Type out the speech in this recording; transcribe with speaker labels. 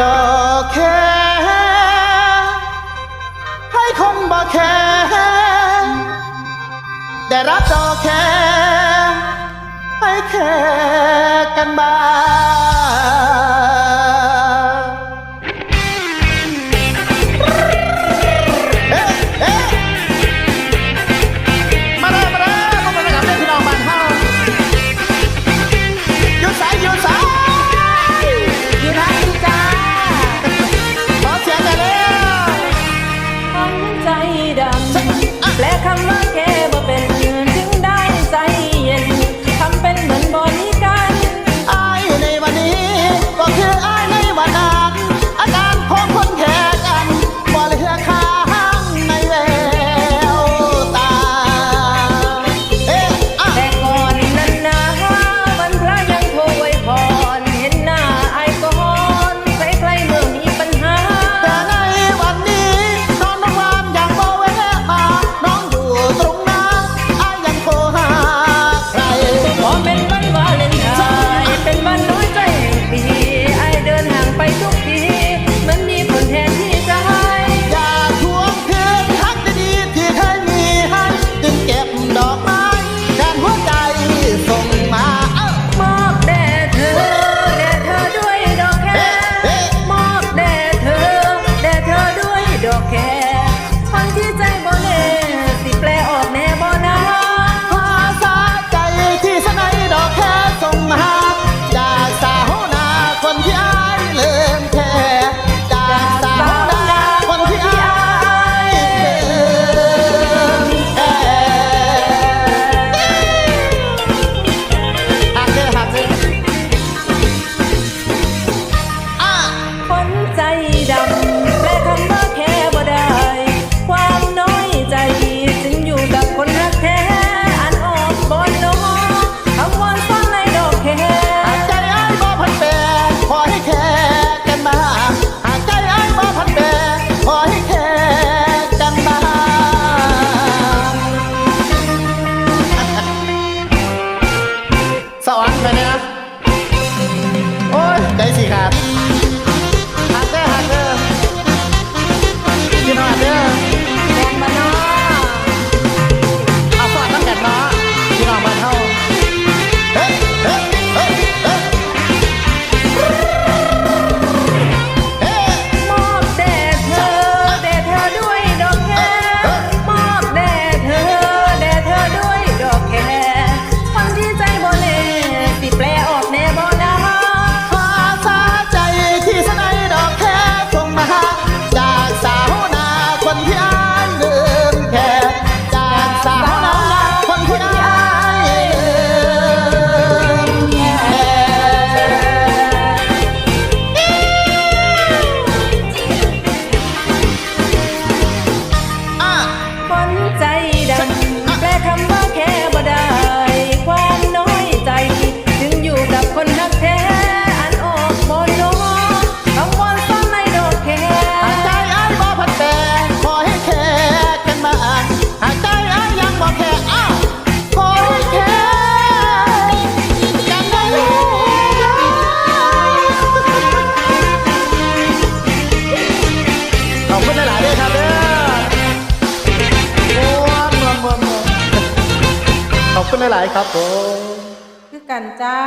Speaker 1: ดอกแค่ให้คนบอกแค่
Speaker 2: ได้
Speaker 1: รับดอ
Speaker 2: ก
Speaker 1: แค่
Speaker 2: ให้แค่
Speaker 1: กัน
Speaker 2: บ้า
Speaker 1: และ
Speaker 2: คำว่า ใจดำแปล
Speaker 1: คำ
Speaker 2: ว่าแค่บ่ได้
Speaker 1: คุณหลาย ๆ ครับผม
Speaker 2: คือกันจ้า